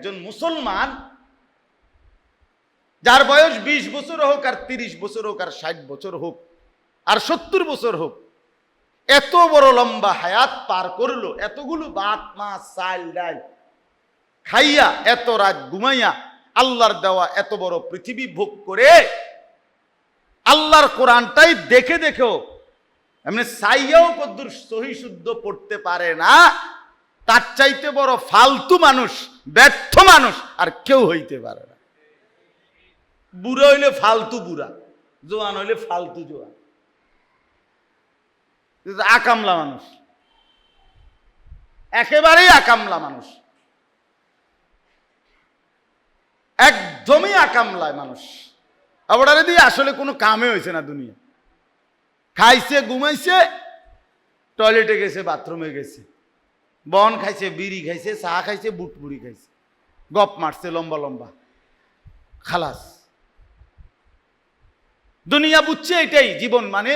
একজন মুসলমান, যার বয়স বিশ বছর হোক আর তিরিশ বছর হোক আর ষাট বছর হোক আর সত্তর বছর হোক, এত বড় লম্বা হায়াত পার করল, এতগুলো ভাত মাছ, চাল, ডাল খাইয়া, এত রাত ঘুমাইয়া আল্লাহর দেওয়া এত বড় পৃথিবী ভোগ করে আল্লাহর কোরআনটাই দেখে দেখেও, এমনি সাইয়াও কদ্দুর সহি শুদ্ধ পড়তে পারে না। তার চাইতে বড় ফালতু মানুষ, ব্যর্থ মানুষ আর কেউ হইতে পারে না। বুড়া হইলে ফালতু বুড়া, জোয়ান হইলে ফালতু জোয়ান। আকামলা মানুষ, একেবারেই আকামলা মানুষ। একদমই আকামলায় মানুষ। আবার দিয়ে আসলে কোনো কামে হয়েছে না দুনিয়া। খাইছে, ঘুমাইছে টয়লেটে গেছে বাথরুমে গেছে। বন খাইছে, বিড়ি খাইছে, চা খাইছে বুট বুড়ি খাইছে। গপ মারছে, লম্বা লম্বা। খালাস। দুনিয়া বুঝছে এটাই, জীবন মানে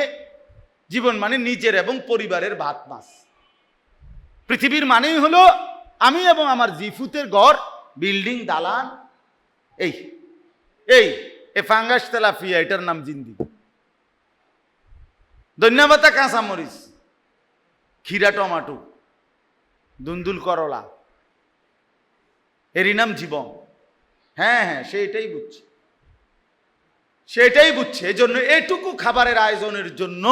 জীবন মানে নিজের এবং পরিবারের ভাত মাছ। পৃথিবীর মানেই হলো আমি এবং আমার জিফুতের ঘর, বিল্ডিং, দালান, এই এই, এ ফাঙ্গাস তেলাফিয়া, এটার নাম জিন্দি। ধন্যবাদ, কাঁচামরিচ। ক্ষীরা, টমাটো। দুন্দুল করলা। এরই নাম জীবন। হ্যাঁ হ্যাঁ সেটাই বুঝছে। সেটাই বুঝছে। এই জন্য এটুকু খাবারের আয়োজনের জন্য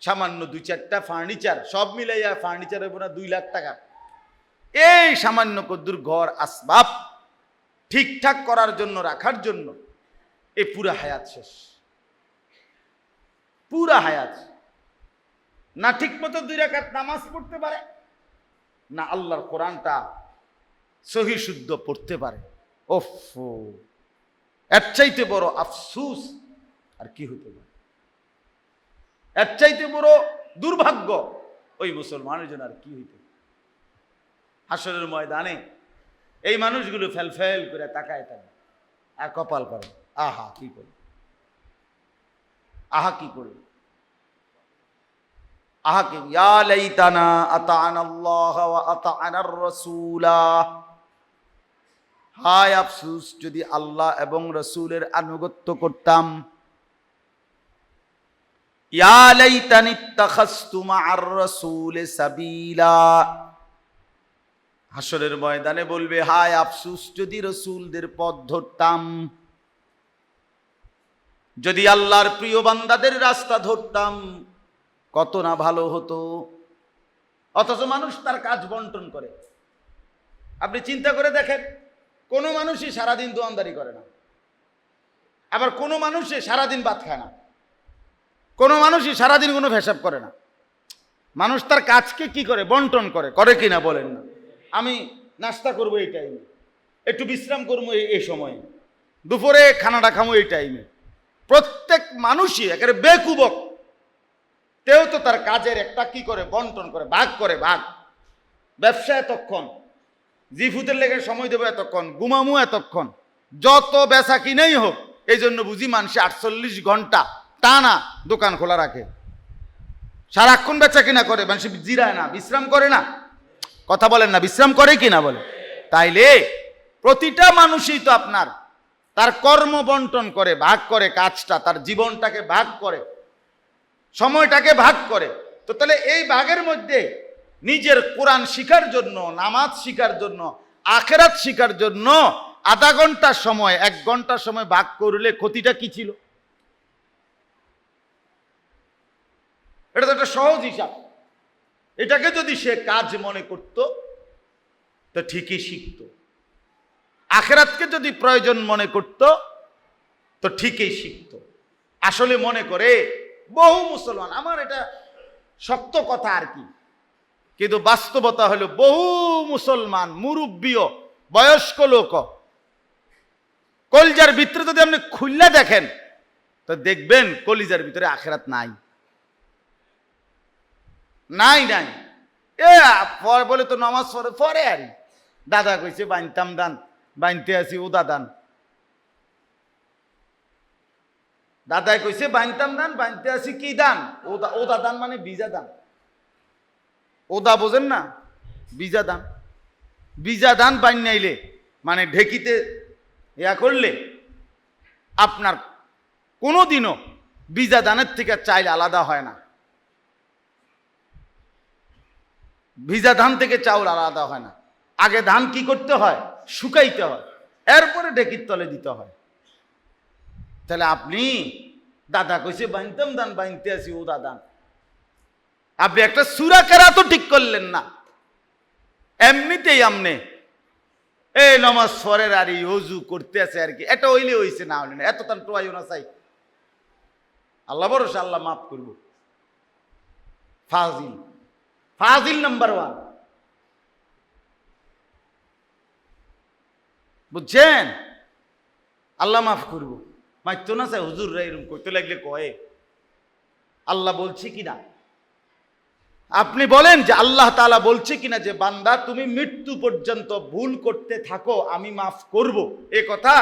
সামান্য দুই চারটা ফার্নিচার সব মিলাইয়া ফার্নিচার হবে না, দুই লাখ টাকা। এই সামান্য কদ্দুর ঘর, আসবাব ঠিকঠাক করার জন্য, রাখার জন্য এ পুরা হায়াত শেষ। পুরা হায়াত। না ঠিক মতো দুই রাকাত নামাজ পড়তে পারে না আল্লাহর কোরআনটা সহি শুদ্ধ পড়তে পারে। ওফ। এর চাইতে বড় আফসুস আর কি হতে পারে? এর চাইতে বড় দুর্ভাগ্য ওই মুসলমানের জন্য আর কি হইতে? হাসরের ময়দানে এই মানুষগুলো ফেল ফেল করে তাকায় থাকে। আর কপাল করে, আহা, কি করে আহা, কি করে আহা কি ইয়া লাইতানা আতাআনা আল্লাহ ওয়া আতাআনার রাসূলা। হায় আফসুস, যদি আল্লাহ এবং রসুলের আনুগত্য করতাম। ইয়া লাইতানি ইত্তাখাযতু মা'আর রাসূলি সাবিলা। হাসরের ময়দানে বলবে, হায় আফসুস, যদি রসুলদের পথ ধরতাম। যদি আল্লাহর প্রিয় বান্দাদের রাস্তা ধরতাম। কত না ভালো হতো। অথচ মানুষ তার কাজ বন্টন করে। আপনি চিন্তা করে দেখেন, কোনো মানুষই সারাদিন দোয়ানদারি করে না। আবার কোনো মানুষই সারাদিন ভাত খায় না। কোনো মানুষই সারাদিন কোনো ভেসাব করে না। মানুষ তার কাজকে কি করে? বন্টন করে। করে কি না বলেন না। আমি নাস্তা করব এই টাইমে। একটু বিশ্রাম করব এই সময়ে। দুপুরে খানাটা খামো এই টাইমে। প্রত্যেক মানুষই একেবারে বেকুবক। তেও তো তার কাজের একটা কি করে, বন্টন করে ভাগ করে ভাগ ব্যবসা এতক্ষণ, জিফুতের লেগে সময় দেবো এতক্ষণ, গুমামু এতক্ষণ। যত বেচা কিনেই হোক, এই জন্য বুঝি মানুষে আটচল্লিশ ঘণ্টা টানা দোকান খোলা রাখে। সারাক্ষণ বেচা কিনা করে, মানুষ জিরায় না, বিশ্রাম করে না। কথা বলেন না, বিশ্রাম করে কি না বলে। তাইলে প্রতিটা মানুষই তো আপনার, তার কর্ম বন্টন করে ভাগ করে কাজটা, তার জীবনটাকে ভাগ করে। সময়টাকে ভাগ করে। তো তাহলে এই ভাগের মধ্যে নিজের কোরআন শিখার জন্য, নামাজ শিখার জন্য, আখেরাত শিখার জন্য আধা ঘণ্টার সময়, এক ঘণ্টার সময় ভাগ করলে ক্ষতিটা কি ছিল? এটা তো একটা সহজ হিসাব। এটাকে যদি সে কাজ মনে করত, তো ঠিকই শিখত। আখেরাতকে যদি প্রয়োজন মনে করত, তো ঠিকই শিখত। আসলে মনে করে বহু মুসলমান। আমার এটা শক্ত কথা আর কি। কিন্তু বাস্তবতা হলো বহু মুসলমান, মুরব্বীও, বয়স্ক লোক। কলজার ভিতরে যদি আপনি খুললে দেখেন, তো দেখবেন কলিজার ভিতরে আখেরাত নাই। নাই নাই। এ বলে তো নামাজ পড়ে, পরে আর দাদা কইছে, বানতাম দান, বানতে আছি উদা দান। দাদাই কইছে বানতাম দান, বানতে আছি কি দান? ওদা ওদা দান মানে বিজা দান। ওদা বোঝেন না? বিজা দান। বিজা দান বাইন নাইলে মানে ঢেকিতে ইয়া করলে আপনার কোনো দিনও বীজা দানের থেকে চাইল আলাদা হয় না। ভিজা ধান থেকে চাউল আলাদা হয় না। আগে ধান কি করতে হয়? শুকাইতে হয়। এরপরে ঢেকির তলে দিতে হয়। তাহলে আপনি দাদা কইছে বানতাম দান বানতে আছি ও দাদা। আপনি একটা সুরা কেরা তো ঠিক করলেন না। এমনিতেই আমনে এই নমাজ সরের আর এই অজু করতে আছে আর কি। এটা হইলে হইছে না হইলে এত তান টোয়াইও না চাই। আল্লাহ ভরসা, আল্লাহ মাফ করব। ফাজিল। ফাজিল নাম্বার ওয়ান। বুঝছেন? আল্লাহ মাফ করব। মাইতো না চাই, হুজুর রা এরকম করতে লাগলে কয়ে। আল্লাহ বলছে কিনা? আপনি বলেন যে আল্লাহ তাআলা বলছে কিনা যে, বান্দা, তুমি মৃত্যু পর্যন্ত ভুল করতে থাকো, আমি মাফ করব। এ কথা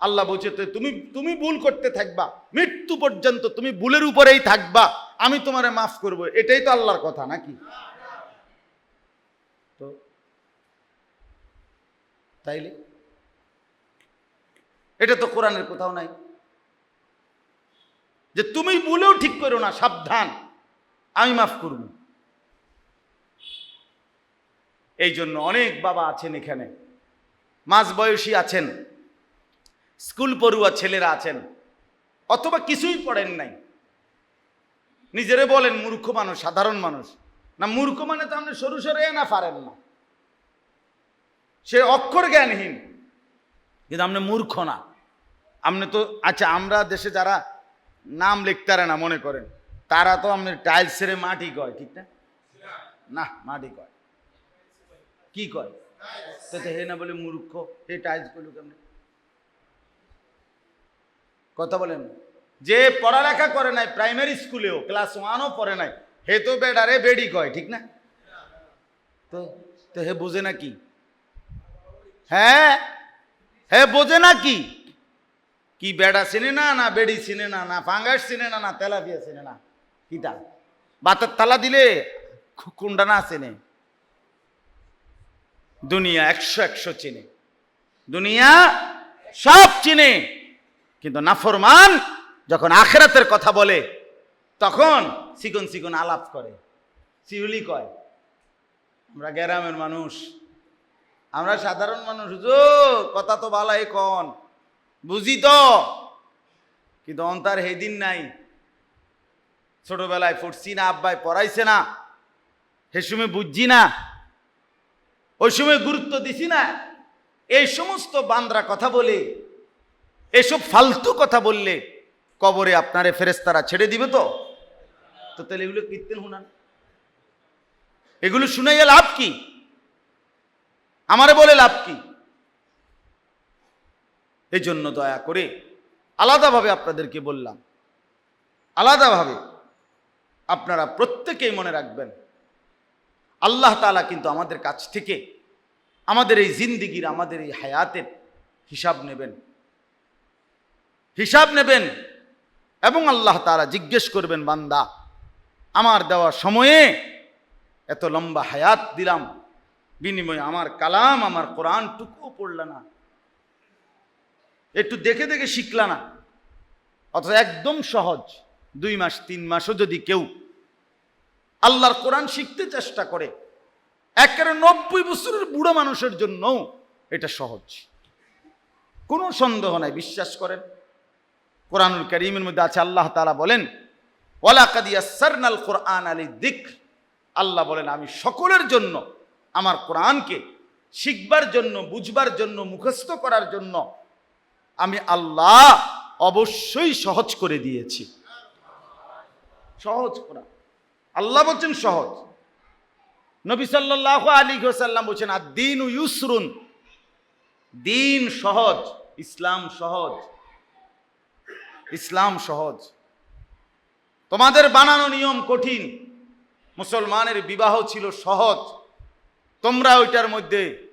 আল্লাহ বলছে তুমি তুমি ভুল করতে থাকবা। মৃত্যু পর্যন্ত তুমি ভুলের উপরেই থাকবা। আমি তোমারে মাফ করব। এটাই তো আল্লাহর কথা নাকি? তো তাইলে এটা তো কোরআনের কোথাও নাই। যে তুমি বলেও ঠিক করো না, সাবধান। আমি মাফ করব। এই জন্য অনেক বাবা আছেন এখানে। মাঝ বয়সী আছেন। স্কুল পড়ুয়া ছেলেরা আছেন। অথবা কিছুই পড়েন নাই। নিজেরে বলেন মূর্খ মানুষ, সাধারণ মানুষ। না, মূর্খ মানে তো আপনি সরু সরে না পারেন না। সে অক্ষর জ্ঞানহীন। কিন্তু আপনি মূর্খ না। আপনি তো আচ্ছা আমরা দেশে যারা নাম লিখতে পারে না মনে করেন, তারা তো আপনি টাইলস ছেড়ে মাটি কয়, ঠিক না? না, মাটি কয়। কি কয়? তো হে না বলে মূর্খ, হে টাইলস করল কেমন? কথা বলেন। যে পড়ালেখা করে নাই, প্রাইমারি স্কুলেও ক্লাস ওয়ানও পড়ে নাই, হে তো বেডারে বেডি কয়, ঠিক না? তো তো হে বোঝে না কি? হ্যাঁ? হে বোঝে না কি? কি বেড়া চিনে না না বেড়ি চিনে না না ফাঙ্গাস চিনে না না তেলাপিয়া চিনে না? কিটা বাতের তালা দিলে কুন্ডা না চেনে। দুনিয়া একশো একশো চিনে। দুনিয়া সব চিনে। কিন্তু নাফরমান যখন আখেরাতের কথা বলে, তখন চিকন চিকন আলাপ করে শিউলি কয়, আমরা গ্রামের মানুষ, আমরা সাধারণ মানুষ কথা তো ভালাই কন। বুঝি তো? কিন্তু অন্তার হেদিন নাই। ছোটবেলায় পড়ছি না, আব্বাই পড়াইছে না। সে সময় বুঝছি না। ওই সময় গুরুত্ব দিছি না। এই সমস্ত বান্দরা কথা বলে, এসব ফালতু কথা বললে কবরে আপনারে ফেরেস্তারা ছেড়ে দিবে তো? তো তাহলে এগুলো কীর্তেন শুনান। এগুলো শুনাইয়া লাভ কি? আমারে বলে লাভ কি? এই জন্য দয়া করে আলাদাভাবে আপনাদেরকে বললাম, আলাদাভাবে আপনারা প্রত্যেকেই মনে রাখবেন, আল্লাহ তালা কিন্তু আমাদের কাছ থেকে আমাদের এই জিন্দিগির, আমাদের এই হায়াতের হিসাব নেবেন। হিসাব নেবেন এবং আল্লাহ তারা জিজ্ঞেস করবেন, বান্দা, আমার দেওয়া সময়ে এত লম্বা হায়াত দিলাম, বিনিময়ে আমার কালাম, আমার কোরআন টুকুও পড়ল না। একটু দেখে দেখে শিখলা না। অথচ একদম সহজ। দুই মাস, তিন মাসও যদি কেউ আল্লাহর কোরআন শিখতে চেষ্টা করে, একেবারে নব্বই বছরের বুড়ো মানুষের জন্য এটা সহজ। কোনো সন্দেহ নাই, বিশ্বাস করেন। কোরআনুল করিমের মধ্যে আছে, আল্লাহ তালা বলেন ওয়ালাকাদিয়াসারনাল কোরআন আলী দিক আল্লাহ বলেন, আমি সকলের জন্য আমার কোরআনকে শিখবার জন্য, বুঝবার জন্য, মুখস্থ করার জন্য আমি আল্লাহ অবশ্যই সহজ করে দিয়েছি। সহজ করা। আল্লাহ বলছেন সহজ। নবী সাল্লাহ আলী সাল্লাম বলছেন আর দিন ইউসরুন। দিন সহজ, ইসলাম সহজ। ইসলাম সহজ। তোমাদের বানানো নিয়ম কঠিন। মুসলমানের বিবাহ ছিল সহজ। তোমরা ওইটার মধ্যে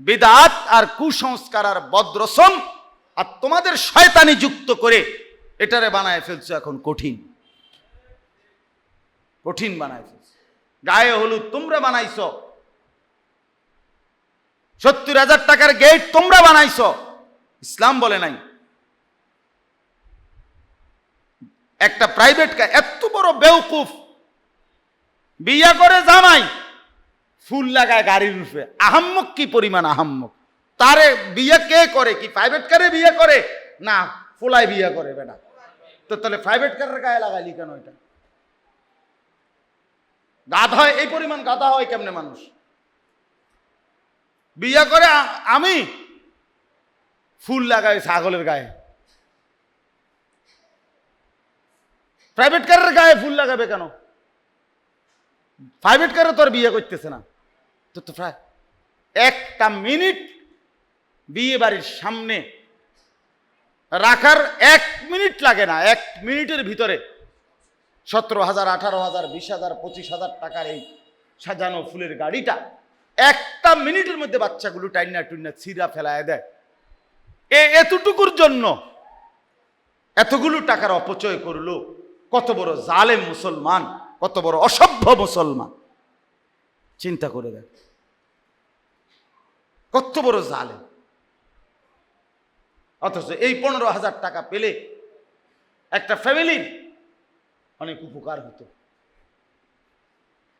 বেদাত আর কুসংস্কার আর বদ্রসম আর তোমাদের শয়তানি যুক্ত করে এটারে বানায় ফেলছো এখন কঠিন। কঠিন বানায় ফেলছো। গায়ে হলুদ তোমরা বানাইছ। সত্তর হাজার টাকার গেট তোমরা বানাইছ। ইসলাম বলে নাই। একটা প্রাইভেট এত বড় বেউকুফ বিয়া করে জামাই, ফুল লাগায় গাড়ির রূপে। আহাম্মক কি পরিমাণ আহাম্মক? তারে বিয়ে কে করে কি প্রাইভেট কারে বিয়ে করে? না, ফুলায় বিয়ে করে বেটা। তো তাহলে প্রাইভেট কারের গায়ে লাগাইলি কেন এটা? গাধা হয়, এই পরিমাণ গাধা হয় কেমনে মানুষ? বিয়ে করে আমি? ফুল লাগাই ছাগলের গায়ে। প্রাইভেট কারের গায়ে ফুল লাগাবে কেন? প্রাইভেট কারে তোর বিয়ে করতেছে না। তো তো প্রায় একটা মিনিট বিয়ে বাড়ির সামনে। রাখার এক মিনিট লাগে না, এক মিনিটের ভিতরে। সতেরো হাজার, আঠারো হাজার, বিশ হাজার, পঁচিশ হাজার টাকার এই সাজানো ফুলের গাড়িটা একটা মিনিটের মধ্যে বাচ্চাগুলো টাইনা টুইনা ছিঁড়া ফেলায় দেয়। এ এতটুকুর জন্য এতগুলো টাকার অপচয় করল। কত বড় জালেম মুসলমান, কত বড় অসভ্য মুসলমান। চিন্তা করে দেখ। কত বড় জালেম। অথচ এই পনেরো হাজার টাকা পেলে একটা ফ্যামিলির অনেক উপকার হতো।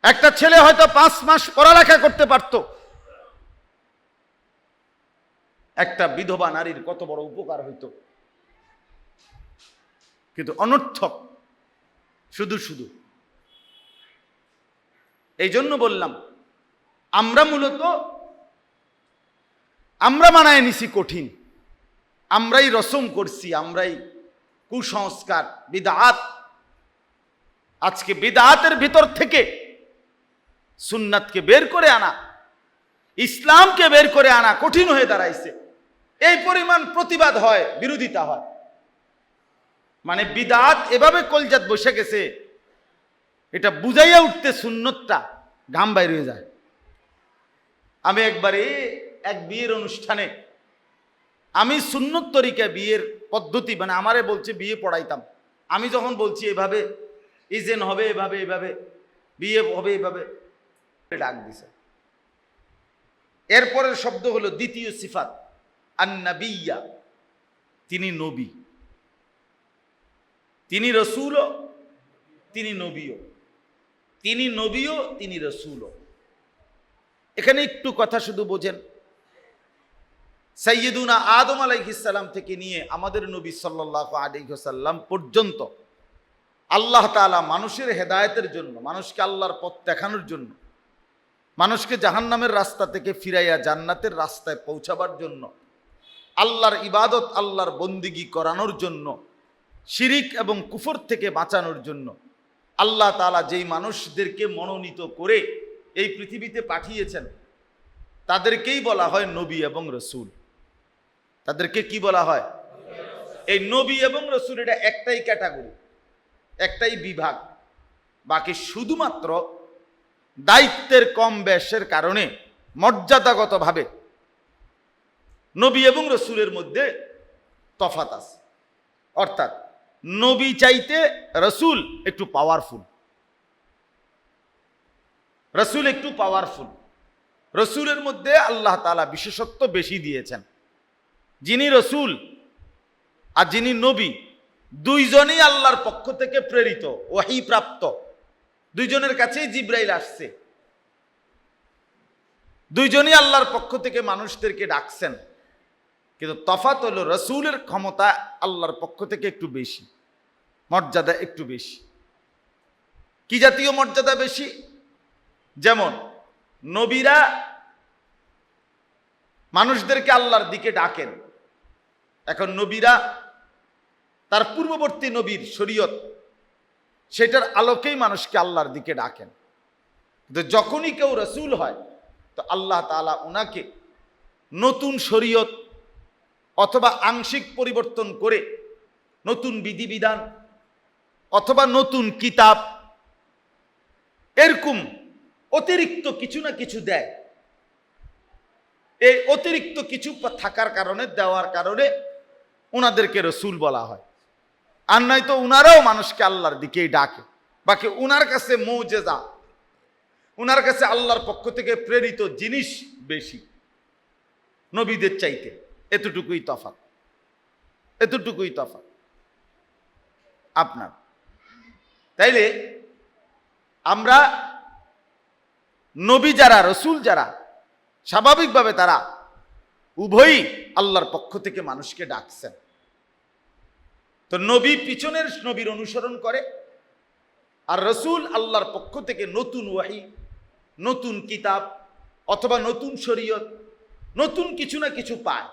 একটা ছেলে হয়তো পাঁচ মাস পড়ালেখা করতে পারত। একটা বিধবা নারীর কত বড় উপকার হইতো। কিন্তু অনর্থক, শুধু শুধু। এই জন্য বললাম, আমরা মূলত, আমরা মানায় নিছি কঠিন। আমরাই রসম করছি, আমরাই কুসংস্কার, বিদাত। আজকে বিদাতের ভিতর থেকে সুন্নাতকে বের করে আনা, ইসলামকে বের করে আনা কঠিন হয়ে দাঁড়াইছে। এই পরিমাণ প্রতিবাদ হয়, বিরোধিতা হয়। মানে বিদাত এভাবে কলজাত বসে গেছে, এটা বুঝাইয়া উঠতে সুন্নতটা ঘাম বাইর হয়ে যায়। আমি একবারে এক বিয়ের অনুষ্ঠানে আমি সুন্নত তরিকা বিয়ের পদ্ধতি মানে আমারে বলছে বিয়ে পড়াইতাম। আমি যখন বলছি এভাবে, ইজেন হবে এভাবে এভাবে, বিয়ে হবে এভাবে, ডাক দিছে। এরপরের শব্দ হলো দ্বিতীয় সিফাত আন্নাবিয়া তিনি নবী। তিনি রসুলও, তিনি নবীও। তিনি নবীও, তিনি রসুলও। এখানে একটু কথা শুধু বোঝেন। সৈয়দুনা আদম আলাইহিসাল্লাম থেকে নিয়ে আমাদের নবী সাল্লাহ আলাইসাল্লাম পর্যন্ত আল্লাহ তাআলা মানুষের হেদায়েতের জন্য, মানুষকে আল্লাহর পথ দেখানোর জন্য, মানুষকে জাহান্নামের রাস্তা থেকে ফিরাইয়া জান্নাতের রাস্তায় পৌঁছাবার জন্য, আল্লাহর ইবাদত, আল্লাহর বন্দিগি করানোর জন্য, শিরিক এবং কুফর থেকে বাঁচানোর জন্য, আল্লাহ তাআলা যেই মানুষদেরকে মনোনীত করে এই পৃথিবীতে পাঠিয়েছেন, তাদেরকেই বলা হয় নবী এবং রসুল। তাদেরকে কি বলা হয়? এই নবী এবং রসুল এটা একটাই ক্যাটাগরি, একটাই বিভাগ। বাকি শুধুমাত্র দায়িত্বের কম বেশের কারণে মর্যাদাগতভাবে নবী এবং রসুলের মধ্যে তফাত আছে। অর্থাৎ নবী চাইতে রসুল একটু পাওয়ারফুল রসুল একটু পাওয়ারফুল রসুলের মধ্যে আল্লাহ তালা বিশেষত্ব বেশি দিয়েছেন। যিনি রসুল আর যিনি নবী, দুইজনই আল্লাহর পক্ষ থেকে প্রেরিত ওয়াহি প্রাপ্ত দুইজনের কাছেই জিব্রাইল আসছে। দুইজনই আল্লাহর পক্ষ থেকে মানুষদেরকে ডাকছেন। কিন্তু তফাত হলো রসুলের ক্ষমতা আল্লাহর পক্ষ থেকে একটু বেশি, মর্যাদা একটু বেশি। কি জাতীয় মর্যাদা বেশি? যেমন, নবীরা মানুষদেরকে আল্লাহর দিকে ডাকেন। এখন নবীরা, তার পূর্ববর্তী নবীর শরীয়ত, সেটার আলোকেই মানুষকে আল্লাহর দিকে ডাকেন। কিন্তু যখনই কেউ রসুল হয়, তো আল্লাহ তালা ওনাকে নতুন শরীয়ত অথবা আংশিক পরিবর্তন করে নতুন বিধিবিধান অথবা নতুন কিতাব, এরকম অতিরিক্ত কিছু না কিছু দেয়। এই অতিরিক্ত কিছু থাকার কারণে, দেওয়ার কারণে ওনাদেরকে রসুল বলা হয়। আর নয়তো উনারাও মানুষকে আল্লাহর দিকেই ডাকে। বাকি উনার কাছে মৌজেজা। উনার কাছে আল্লাহর পক্ষ থেকে প্রেরিত জিনিস বেশি। নবীদের চাইতে। এতটুকুই তফাৎ। এতটুকুই তফাৎ। আপনার। তাইলে আমরা নবী যারা, রসুল যারা, স্বাভাবিকভাবে তারা উভয়ই আল্লাহর পক্ষ থেকে মানুষকে ডাকছেন। তো নবী পিছনের নবীর অনুসরণ করে। আর রসুল আল্লাহর পক্ষ থেকে নতুন ওয়াহি, নতুন কিতাব, অথবা নতুন শরীয়ত, নতুন কিছু না কিছু পায়।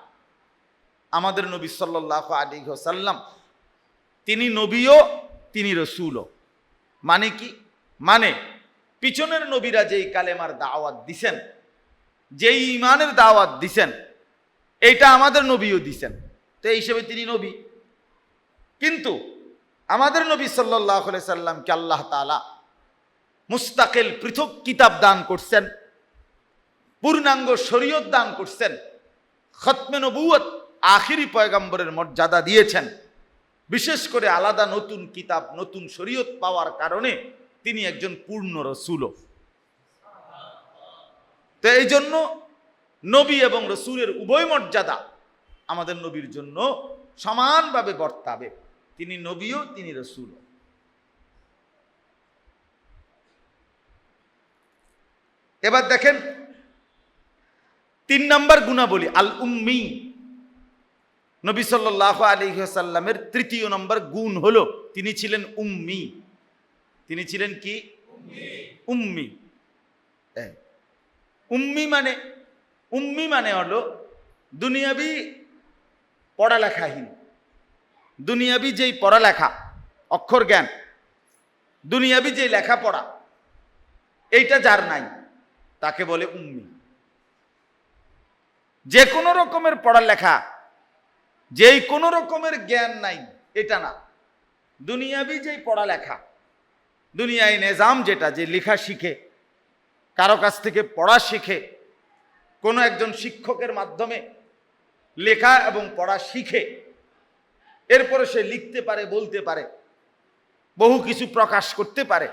আমাদের নবী সাল্লাহ আলী সাল্লাম তিনি নবীও, তিনি রসুলও। মানে কি? মানে পিছনের নবীরা যেই কালেমার দাওয়াত দিছেন, যেই ইমানের দাওয়াত দিছেন, এইটা আমাদের নবীও দিছেন। তো এই হিসেবে তিনি নবী। কিন্তু আমাদের নবী সাল্লাহ সাল্লামকে আল্লাহ তালা মুস্তাকিল পৃথক কিতাব দান করছেন, পূর্ণাঙ্গ শরীয়ত দান করছেন, খতমে নবুয়ত আখিরি পয়গাম্বরের মর্যাদা দিয়েছেন। বিশেষ করে আলাদা নতুন কিতাব, নতুন শরীয়ত পাওয়ার কারণে তিনি একজন পূর্ণ রসুলও। তো এই জন্য নবী এবং রসুলের উভয় মর্যাদা আমাদের নবীর জন্য সমানভাবে বর্তাবে। তিনি নবীও, তিনি রসুলও। এবার দেখেন, তিন নম্বর গুণাবলী আল উম্মি নবী সাল্লাহ আলিহাসাল্লামের তৃতীয় নম্বর গুণ হল, তিনি ছিলেন উম্মি। তিনি ছিলেন কি? উম্মি। উম্মি মানে উম্মি মানে হলো দুনিয়াবি পড়ালেখাহীন। দুনিয়াবি যেই পড়ালেখা, অক্ষর জ্ঞান, দুনিয়াবি যে লেখাপড়া, এইটা যার নাই, তাকে বলে উম্মি। যে কোনো রকমের পড়ালেখা, যেই কোনো রকমের জ্ঞান নাই, এটা না। দুনিয়াবি যেই পড়ালেখা, দুনিয়ায় নিজাম যেটা, যে লেখা শিখে, কারও কাছ থেকে পড়া শিখে, কোনো একজন শিক্ষকের মাধ্যমে লেখা এবং পড়া শিখে এরপরে সে লিখতে পারে, বলতে পারে, বহু কিছু প্রকাশ করতে পারে।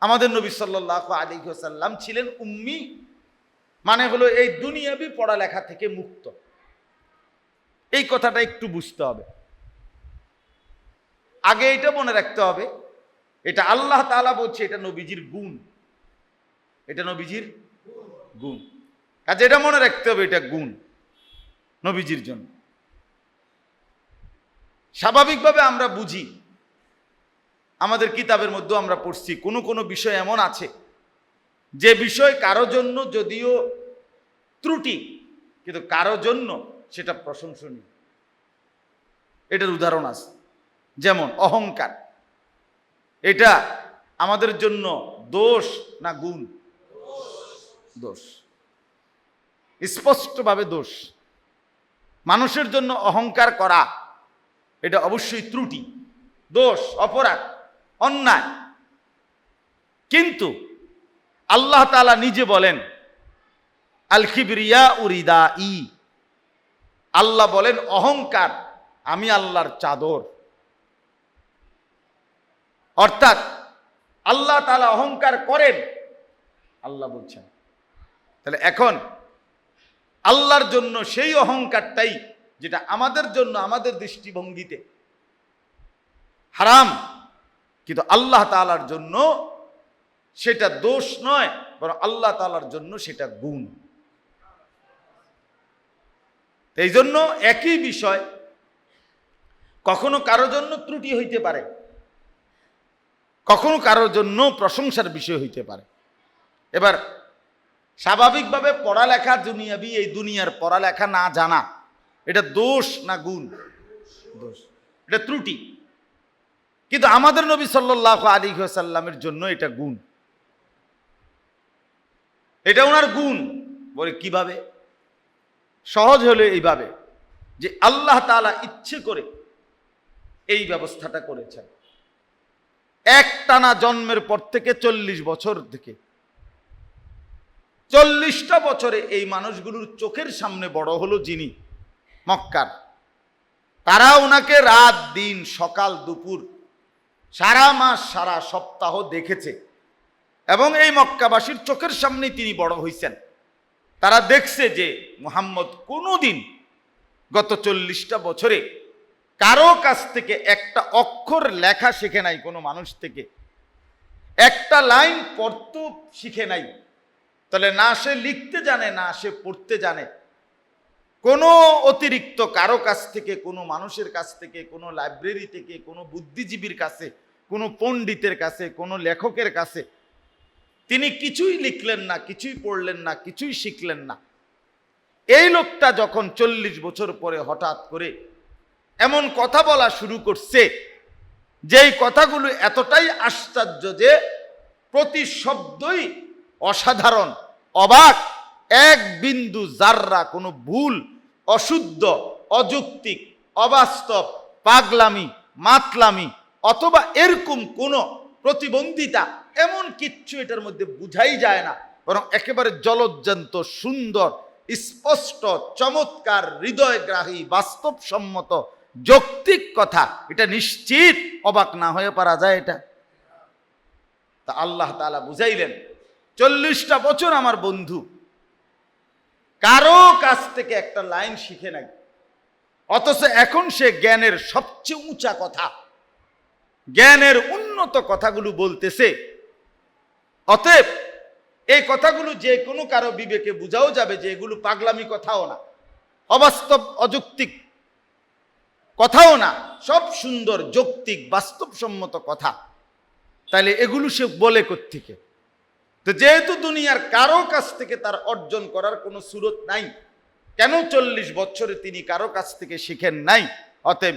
আমাদের নবী সাল্লাহ আলী সাল্লাম ছিলেন উম্মি মানে হলো এই দুনিয়াবি পড়ালেখা থেকে মুক্ত। এই কথাটা একটু বুঝতে হবে। আগে এটা মনে রাখতে হবে, এটা আল্লাহ তাআলা বলছে, এটা নবীজির গুণ। এটা নবীজির গুণ। কাজে এটা মনে রাখতে হবে, এটা গুণ নবীজির জন্য। স্বাভাবিকভাবে আমরা বুঝি, আমাদের কিতাবের মধ্যেও আমরা পড়ছি, কোনো কোনো বিষয় এমন আছে, যে বিষয় কারও জন্য যদিও ত্রুটি, কিন্তু কারও জন্য সেটা প্রশংসনীয়। এটার উদাহরণ আছে, যেমন অহংকার। এটা আমাদের জন্য দোষ না গুণ? দোষ। স্পষ্টভাবে দোষ। মানুষের জন্য অহংকার করা এটা অবশ্যই ত্রুটি, দোষ, অপরাধ, অন্যায়। কিন্তু আল্লাহ তাআলা নিজে বলেন আল খিবরিয়া উরিদা ই আল্লাহ বলেন, অহংকার আমি আল্লাহর চাদর। অর্থাৎ আল্লাহ তালা অহংকার করেন, আল্লাহ বলছেন। তাহলে এখন আল্লাহর জন্য সেই অহংকারটাই যেটা আমাদের জন্য, আমাদের দৃষ্টিভঙ্গিতে হারাম, কিন্তু আল্লাহ তাআলার জন্য সেটা দোষ নয়, বরং আল্লাহ তাআলার জন্য সেটা গুণ। এই জন্য একই বিষয়, কখনো কারও জন্য ত্রুটি হইতে পারে, কখনো কারোর জন্য প্রশংসার বিষয় হইতে পারে। এবার, স্বাভাবিকভাবে পড়ালেখা দুনিয়াবি, এই দুনিয়ার পড়ালেখা না জানা এটা দোষ না গুণ? দোষ। এটা ত্রুটি। কিন্তু আমাদের নবী সাল্লাহ আলী সাল্লামের জন্য এটা গুণ। এটা ওনার গুণ। বলে কীভাবে? সহজ হলে এইভাবে যে আল্লাহ তাআলা ইচ্ছে করে এই ব্যবস্থাটা করেছেন। এক টানা জন্মের পর থেকে চল্লিশ বছর থেকে। চল্লিশটা বছরে এই মানুষগুলোর চোখের সামনে বড় হলো যিনি। মক্কার। তারা ওনাকে রাত, দিন, সকাল, দুপুর, সারা মাস, সারা সপ্তাহ দেখেছে। এবং এই মক্কাবাসীর চোখের সামনেই তিনি বড় হইছেন। তারা দেখছে যে মুহাম্মদ কোনোদিন গত চল্লিশটা বছরে কারও কাছ থেকে একটা অক্ষর লেখা শিখে নাই কোনো মানুষ থেকে। একটা লাইন পড়তে শিখে নাই। তাহলে না সে লিখতে জানে, না সে পড়তে জানে। কোনো অতিরিক্ত কারও কাছ থেকে, কোনো মানুষের কাছ থেকে, কোনো লাইব্রেরি থেকে, কোনো বুদ্ধিজীবীর কাছে, কোনো পণ্ডিতের কাছে, কোনো লেখকের কাছে তিনি কিছুই লিখলেন না, কিছুই পড়লেন না, কিছুই শিখলেন না। এই লোকটা যখন চল্লিশ বছর পরে হঠাৎ করে এমন কথা বলা শুরু করছে, যেই কথাগুলো এতটাই আশ্চর্য যে প্রতি শব্দই অসাধারণ, অবাক, এক বিন্দু জাররা কোনো ভুল অশুদ্ধ, অযৌক্তিক, অবাস্তব, পাগলামি, মাতলামি অথবা এরকম কোনো প্রতিবন্ধিতা এমন কিচ্ছু এটার মধ্যে বুঝাই যায় না। বরং একেবারে জলজ্জান্ত, সুন্দর, স্পষ্ট, চমৎকার, হৃদয়গ্রাহী, বাস্তবসম্মত, যৌক্তিক কথা। এটা নিশ্চিত অবাক না হয়ে পারা যায় এটা। তা আল্লাহ তালা বুঝাইলেন, চল্লিশটা বছর আমার বন্ধু কারও কাছ থেকে একটা লাইন শিখে নাই। অথচ এখন সে জ্ঞানের সবচেয়ে উঁচা কথা। জ্ঞানের উন্নত কথাগুলো বলতেছে। অতএব এই কথাগুলো যে কোনো কারও বিবেকে বোঝাও যাবে যে এগুলো পাগলামি কথাও না, অবাস্তব অযৌক্তিক কথাও না, সব সুন্দর যৌক্তিক, বাস্তবসম্মত কথা। তাহলে এগুলো সে বলে কোত্থেকে? তো যেহেতু দুনিয়ার কারও কাছ থেকে তার অর্জন করার কোনো সুরত নাই, কেন চল্লিশ বছরে তিনি কারও কাছ থেকে শিখেন নাই? অতএব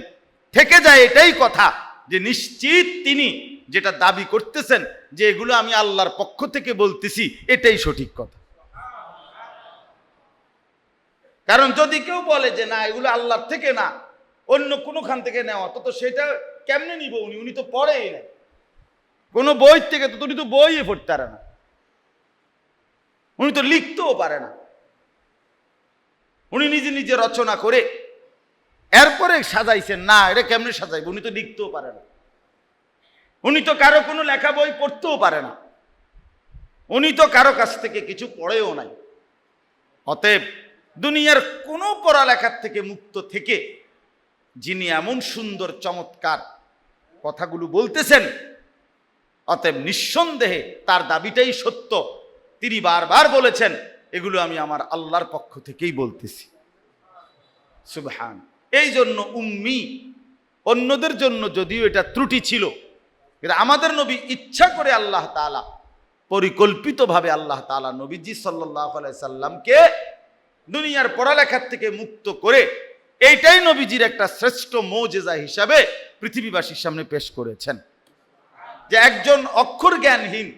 থেকে যায় এটাই কথা যে নিশ্চিত তিনি যেটা দাবি করতেছেন যে এগুলো আমি আল্লাহর পক্ষ থেকে বলতেছি, এটাই সঠিক কথা। কারণ যদি কেউ বলে যে না, এগুলো আল্লাহর থেকে না, অন্য কোনোখান থেকে নেওয়া, তো তো সেটা কেমনে নিব উনি? উনি তো পড়েই নাই। কোনো বই থেকে তো উনি তো বইয়ে পড়তে না। উনি তো লিখতেও পারে না। উনি নিজে নিজে রচনা করে এরপরে সাজাইছেন। না, এটা কেমনে সাজাইব? উনি তো লিখতেও পারে না। উনি তো কারও কোনো লেখা বই পড়তেও পারে না। উনি তো কারও কাছ থেকে কিছু পড়েও নাই। অতএব দুনিয়ার কোনো পড়ালেখার থেকে মুক্ত থেকে যিনি এমন সুন্দর, চমৎকার কথাগুলো বলতেছেন, অতএব নিঃসন্দেহে তার দাবিটাই সত্য। তিনি বারবার বলেছেন, এগুলো আমি আমার আল্লাহর পক্ষ থেকেই বলতেছি। সুবহান। এই জন্য উম্মি, অন্যদের জন্য যদিও এটা ত্রুটি ছিল, কিন্তু আমাদের নবী ইচ্ছা করে আল্লাহ তালা পরিকল্পিতভাবে আল্লাহ তালা নবীজি সাল্লাহ সাল্লামকে দুনিয়ার পড়ালেখার থেকে মুক্ত করে, এইটাই নবীজির একটা শ্রেষ্ঠ মৌজেজা হিসাবে পৃথিবীবাসীর সামনে পেশ করেছেন। যে একজন অক্ষর জ্ঞানহীন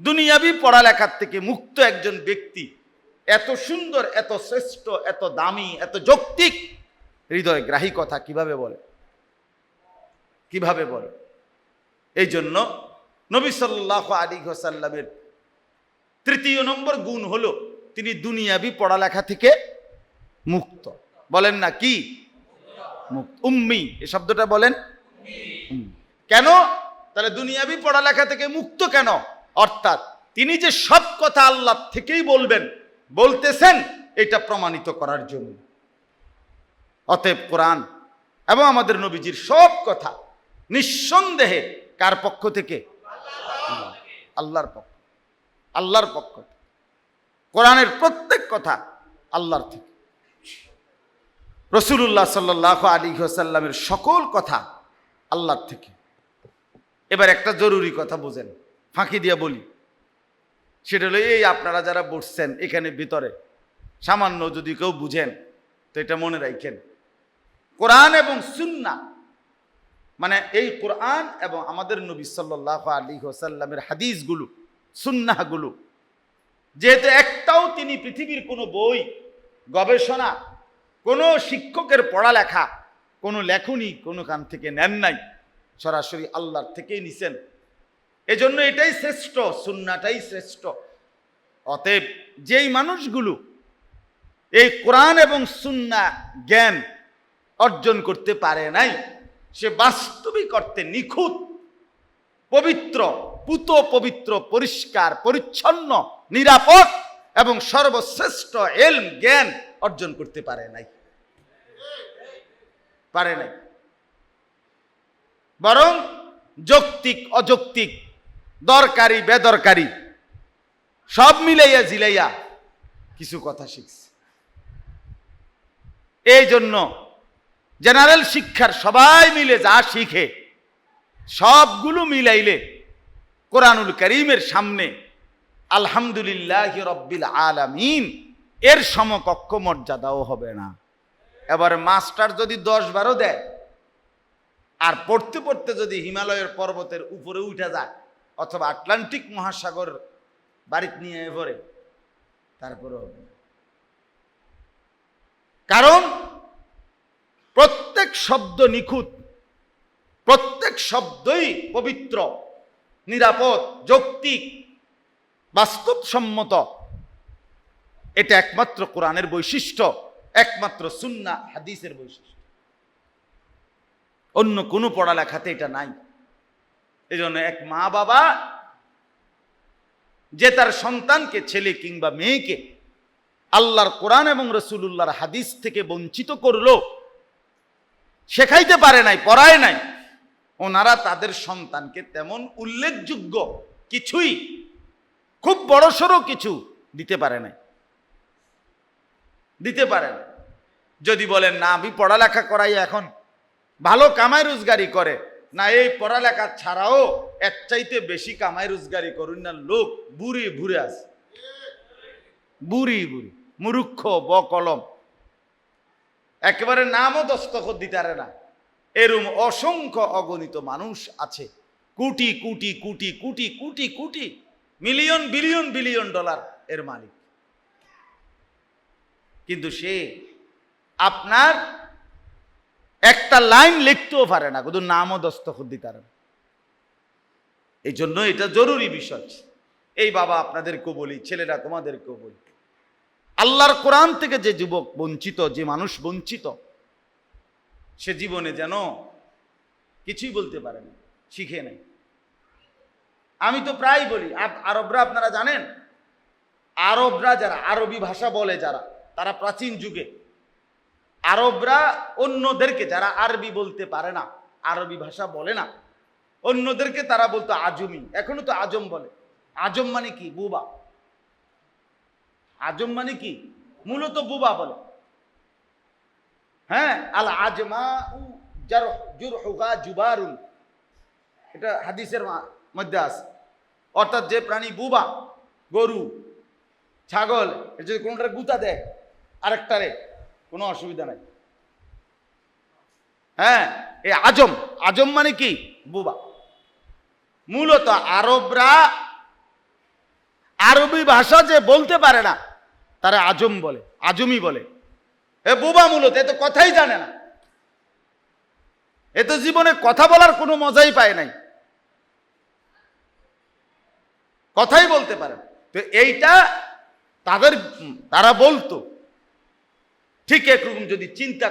দুনিয়াবি পড়ালেখার থেকে মুক্ত একজন ব্যক্তি এত সুন্দর, এত শ্রেষ্ঠ, এত দামি, এত যৌক্তিক হৃদয় গ্রাহী কথা কীভাবে বলে? কীভাবে বলে? এই জন্য নবী সাল্লাহ আলী হোসাল্লামের তৃতীয় নম্বর গুণ হলো তিনি দুনিয়াবি পড়ালেখা থেকে মুক্ত। বলেন না কি? মুক্ত। উম্মি, এ শব্দটা বলেন? কেন? তাহলে দুনিয়াবি পড়ালেখা থেকে মুক্ত কেন? অর্থাৎ তিনি যে সব কথা আল্লাহ থেকেই বলবেন, বলতেছেন, এটা প্রমাণিত করার জন্য। অতএব কোরআন এবং আমাদের নবীজির সব কথা নিঃসন্দেহে কার পক্ষ থেকে? আল্লাহর পক্ষ আল্লাহর পক্ষ। কোরআনের প্রত্যেক কথা আল্লাহর থেকে। রসুল্লাহ সাল্লাহ আলী সাল্লামের সকল কথা আল্লাহর থেকে। এবার একটা জরুরি কথা বোঝেন। ফাঁকি দিয়া বলি। সেটা হলো, এই আপনারা যারা বসছেন এখানে ভিতরে, সামান্য যদি কেউ বুঝেন, তো এটা মনে রাখেন। কোরআন এবং সুন্না মানে এই কোরআন এবং আমাদের নবী সাল্লাহ আলী হোসাল্লামের হাদিসগুলো, সুন্নাহগুলো, যেহেতু একটাও তিনি পৃথিবীর কোনো বই, গবেষণা, কোনো শিক্ষকের পড়ালেখা, কোনো লেখনী কোনো কান থেকে নেন নাই, সরাসরি আল্লাহর থেকেই নিছেন। এজন্য এটাই শ্রেষ্ঠ, সুন্নাটাই শ্রেষ্ঠ। অতএব যেই মানুষগুলো এই কোরআন এবং সুন্না জ্ঞান অর্জন করতে পারে নাই, সে বাস্তবিক অর্থে নিখুঁত, পবিত্র, পুত পবিত্র, পরিষ্কার, পরিচ্ছন্ন, নিরাপদ এবং সর্বশ্রেষ্ঠ এলম, জ্ঞান অর্জন করতে পারে নাই। পারে নাই। বরং যৌক্তিক, অযৌক্তিক দরকারি, বেদরকারি, সব মিলাইয়া জিলাইয়া কিছু কথা শিখছে। এই জন্য জেনারেল শিক্ষার সবাই মিলে যা শিখে, সবগুলো মিলাইলে কোরআনুল করিমের সামনে আলহামদুলিল্লাহ রব্বিল আলামিন, এর সমকক্ষ মর্যাদাও হবে না। এবার মাস্টার যদি দশ বারো দেয়, আর পড়তে পড়তে যদি হিমালয়ের পর্বতের উপরে উঠে যায় অথবা আটলান্টিক মহাসাগর বাড়িতে নিয়ে পড়ে তারপরে হবে। কারণ প্রত্যেক শব্দ নিখুঁত, প্রত্যেক শব্দই পবিত্র, নিরাপদ, যৌক্তিক, বাস্তবসম্মত। এটা একমাত্র কোরআনের বৈশিষ্ট্য, একমাত্র সুন্না, হাদিসের বৈশিষ্ট্য। অন্য কোনো পড়ালেখাতে এটা নাই। এই জন্য এক মা বাবা যে তার সন্তানকে, ছেলে কিংবা মেয়েকে আল্লাহর কোরআন এবং রসুল্লাহর হাদিস থেকে বঞ্চিত করল, শেখাইতে পারে নাই, পড়ায় নাই, ওনারা তাদের সন্তানকে তেমন উল্লেখযোগ্য কিছুই, খুব বড়সড় কিছু দিতে পারে নাই। দিতে পারে না যদি বলেন, না, আমি পড়ালেখা করাই এখন, ভালো কামাই রোজগারি করে না, এই পড়ালেখা ছাড়াও এর চাইতে বেশি কামাই রোজগারি করুন না লোক, বুড়ি ভুরে আছে। বুড়ি বুড়ি মুরুক্ষ ব কলম একেবারে নামও দস্তখত দিতে পারে না। এরম অসংখ্য অগণিত মানুষ আছে। Crore crore crore crore crore crore, million, billion billion dollar এর মালিক। কিন্তু সে আপনার একটা লাইন লিখতেও পারে না শুধু নামও দস্তখত দিতে পারে এই জন্য এটা জরুরি বিষয়। এই বাবা আপনাদেরকেও বলি, ছেলেরা তোমাদেরকেও বলি। আল্লাহর কোরআন থেকে যে যুবক বঞ্চিত, যে মানুষ বঞ্চিত, সে জীবনে যেন কিছুই বলতে পারে না, শিখে নেই আমি তো প্রায় বলি আরবরা আপনারা জানেন? আরবরা যারা, আরবি ভাষা বলে যারা, তারা প্রাচীন যুগে আরবরা অন্যদেরকে, যারা আরবি বলতে পারে না, আরবি ভাষা বলে না, অন্যদেরকে তারা বলতো আজমি। এখনও তো আজম বলে। আজম মানে কি? বুবা। আজম মানে কি? মূলত বুবা বলে। হ্যাঁ আল আজমা উ জুরহুগা জুবারুন। এটা হাদিসের মধ্যে আছে। অর্থাৎ যে প্রাণী বুবা, গরু, ছাগল এর যদি কোনোটার গুতা দেয়, আরেকটারে কোনো অসুবিধা নাই। হ্যাঁ এই আজম আজম মানে কি? বুবা। মূলত আরবরা আরবি ভাষা যে বলতে পারে না, তারা আজম বলে, আজমি বলে। এ বুবা মূলত, এ তো কথাই জানে না। এ তো জীবনে কথা বলার কোনো মজাই পায় নাই। কথাই বলতে পারে। তো এইটা তাদের, তারা বলতো। ঠিক একরকম যদি চিন্তা